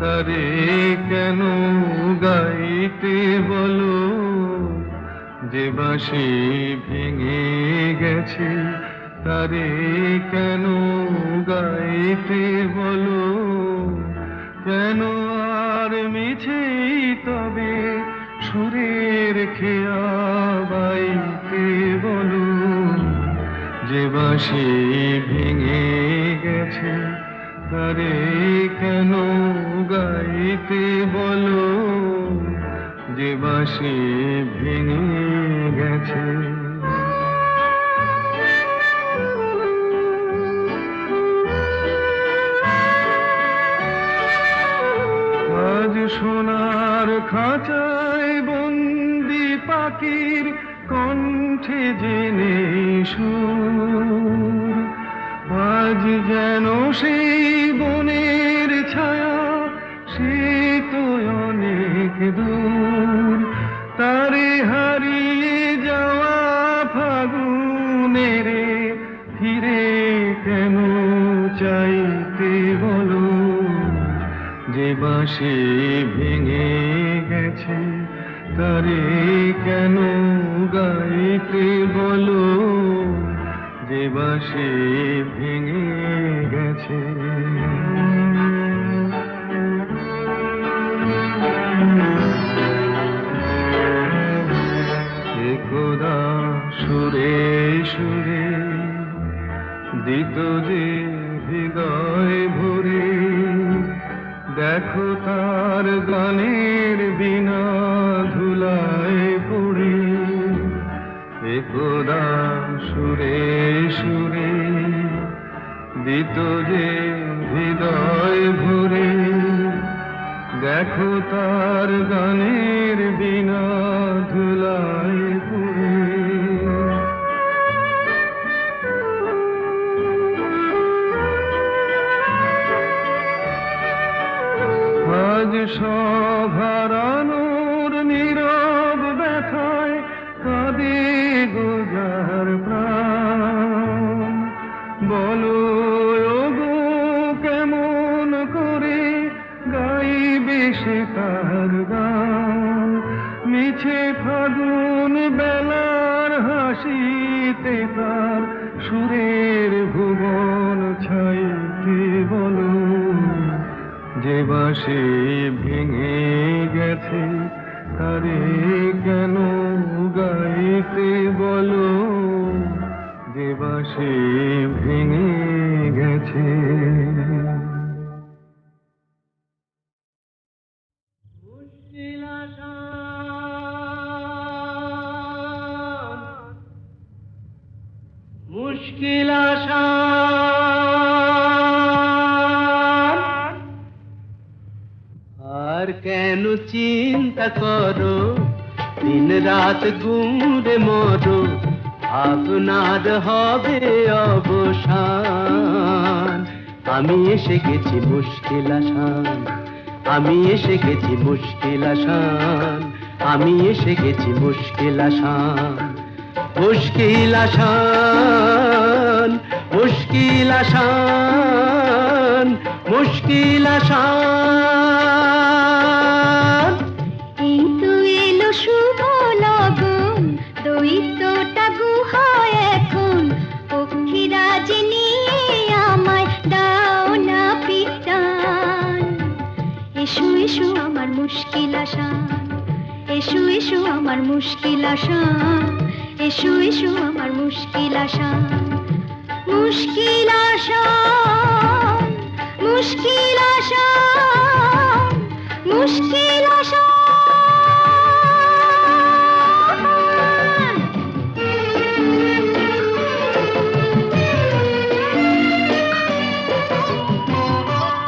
তারে কেন গাইতে বলো? যে বাঁশি ভেঙে গেছে, তারে কেন গাইতে বলো? কেন আর মিছেই তবে সুরের খেয়া বাইতে বলো। যে বাঁশি ভেঙে গেছে, তারে কেন গাইতে বলো যে বাঁশি ভেঙে গেছে। আজ সোনার খাঁচায় বন্দি পাখির কণ্ঠে জেনে বাঁশি ভেঙে গেছে, তারে কেন গাইতে বলো? যে বাঁশি ভেঙে গেছে। সুরে সুরে দিত যে হৃদয় ভরে দেখো তার গানের বিনা ধুলায় পড়ে। একদা সুরে সুরে, দিত যে হৃদয় ভরে। দেখো তার গানের বিনা আজ সভারানোর নীরব ব্যথায় কাঁদে গোজার প্রাণ। বলো বাসে ভেঙে গেছে তারে কেন গাইতে বলো? যে বাসে ভেঙে গেছে। মুশকিল চিন্তা করো। দিন রাত গুমরে মরো। আপনার হবে অবসান। আমি এসে গেছি মুশকিল আসান। আমি এসে গেছি মুশকিল আসান। আমি এসে গেছি মুশকিল আসান। মুশকিল আসান মুশকিল আসান মুশকিল আসান। এসো এসো আমার মুশকিল আসান এসো এসো আমার মুশকিল আসান মুশকিল আসান মুশকিল আসান মুশকিল আসান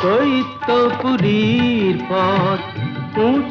দৈত্যপুরীর পথ উঁচু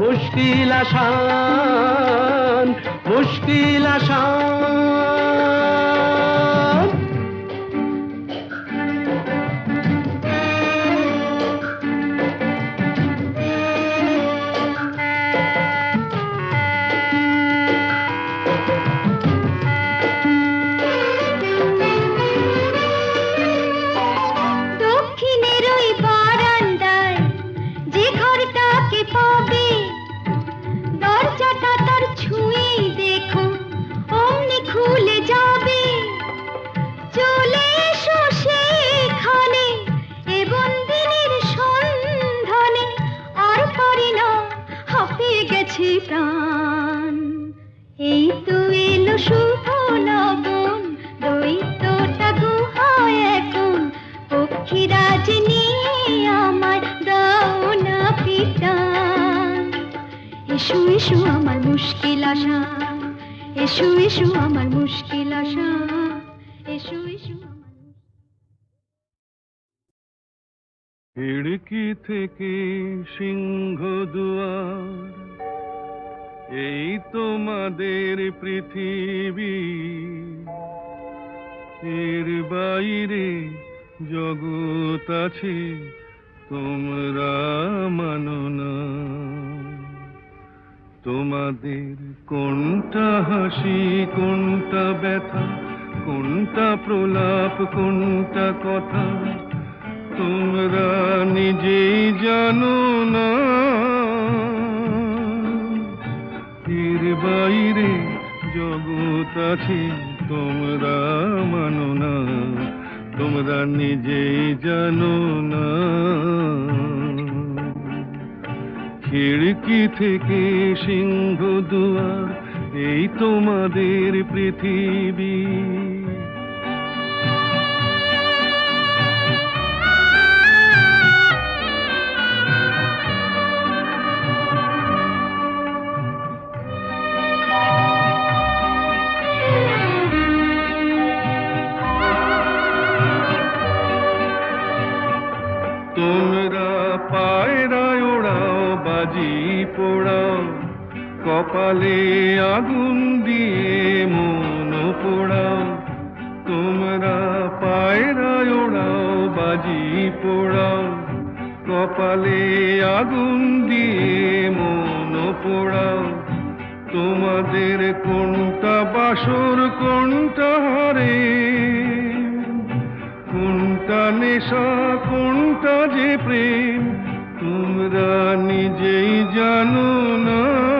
মুশকিল আসান মুশকিল আসান। নিয়ে আমার পিটান এসো এসো মুশকিল আশা। এসো এসো মুশকিল আশা। এসো এসো খিড়কি থেকে সিংহ দুয়ার, এই তোমাদের পৃথিবী। এর বাইরে জগৎ আছে, তোমরা মানো না। তোমাদের কোনটা হাসি, কোনটা ব্যথা, কোনটা প্রলাপ, কোনটা কথা, তোমরা নিজেই জানো না। এর বাইরে জগৎ আছে, তোমরা মানো না। তোমরা নিজেই জানো না। খিড়কি থেকে সিংহ দুয়ার এই তোমাদের পৃথিবী। কপালে আগুন দিয়ে মন পোড়াও তোমরা পায়রায় ওড়াও, বাজি পোড়াও কপালে আগুন দিয়ে মন পোড়াও তোমাদের কোনটা বাসর, কোনটা হারে? কোনটা নেশা, কোনটা যে প্রেম? তোমরা নিজেই জানো না।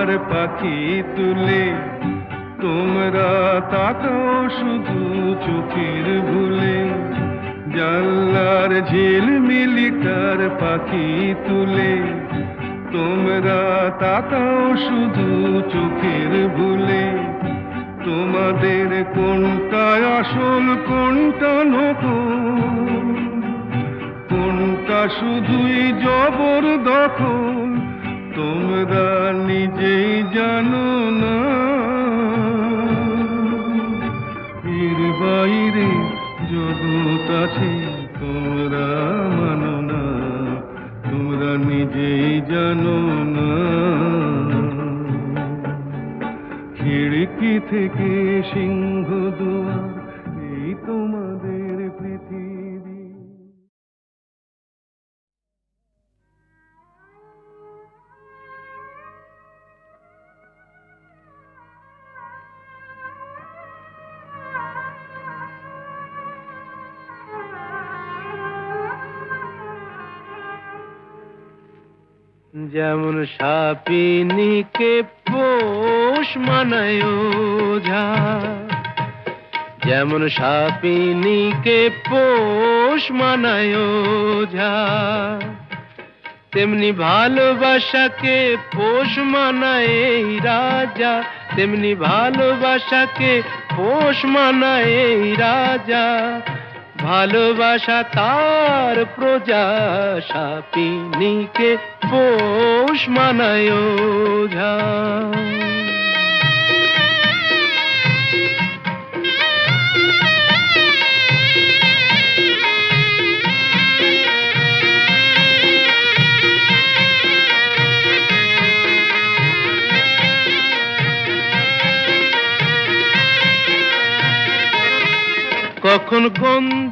ঝিলমিলি পাখি তুলে, তোমরা তাকাও শুধু চোখের ভুলে। জানলার ঝিলমিলি তার পাখি তুলে, তোমরা তাকাও শুধু চোখের ভুলে। তোমাদের কোনটা আসল, কোনটা নকল? কোনটা শুধুই জবর দখল তোমরা নিজেই জানো না। এর বাইরে জগৎ আছে, তোমরা মানো না। তোমরা নিজেই জানো না। কি থেকে সিংহ দুয়ার যেমন সাপিনীকে পোষ মানায় ওঝা। যেমন সাপিনীকে পোষ মানায় ওঝা। তেমনি ভালোবাসাকে পোষ মানায় রাজা। তেমনি ভালোবাসাকে পোষ মানায় রাজা। ভালোবাসা তার প্রজা সাপিনীকে পোষ মানায় ওঝা। কখন গন্ধ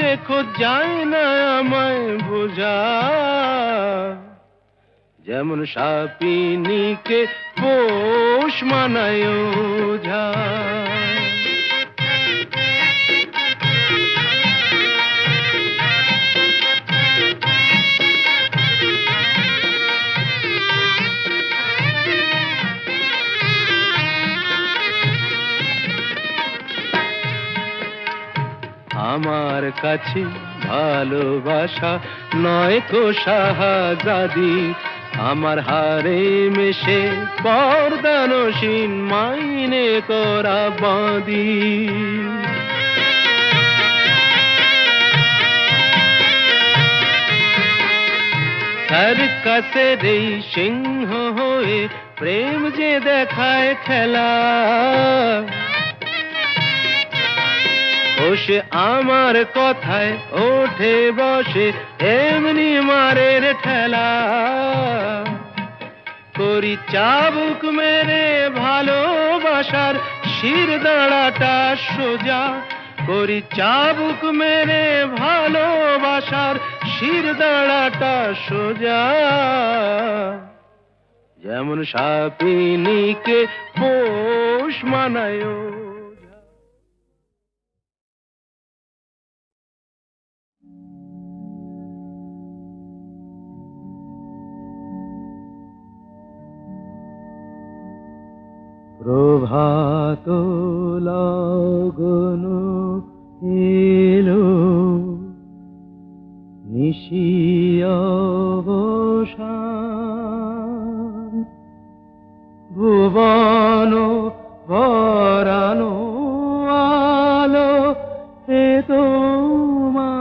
রেখো যায় না আমায় বোঝা। যেমন সাপিনীকে পোষ মানায় ওঝা আমার কাছে ভালোবাসা নয় কো শাহাজাদি। আমার হারে মেশে পর্দানসীন মাইনে করা বাঁদি। কাছে এই সিংহ হয়ে প্রেম যে দেখায় খেলা। ও সে আমার কথায় ওঠে, বসে, এমনি মারের ঠেলা। করি চাবুক মেরে ভালোবাসার শির দাঁড়াটা সোজা। করি চাবুক মেরে ভালোবাসার শির দাঁড়াটা সোজা। যেমন সাপিনীকে পোষ মানায় প্রভাত লগন এলো নিশিয়বসান ভুবন ভরানো আলো এ তোমারি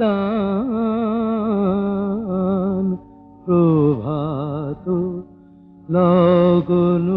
দান প্রভাত লগন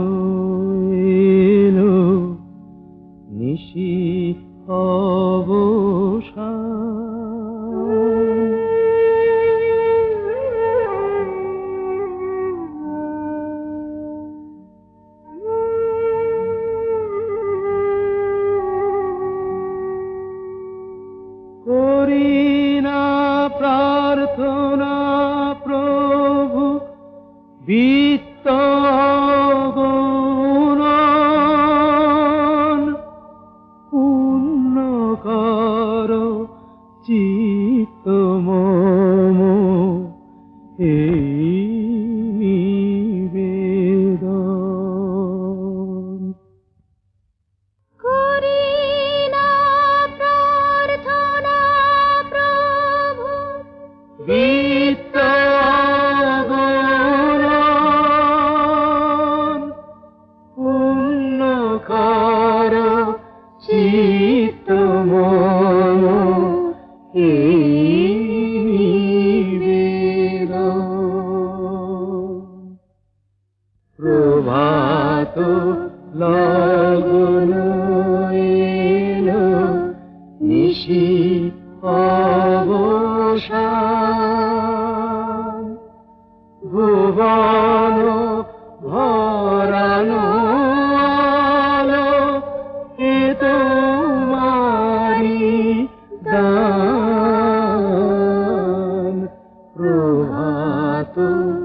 治 প্রভাত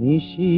নিশি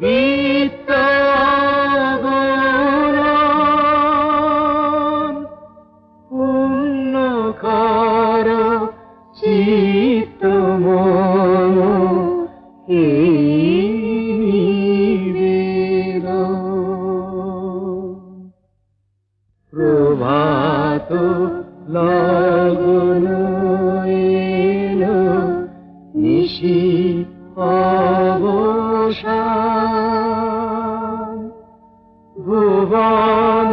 Be অবসান ভুবন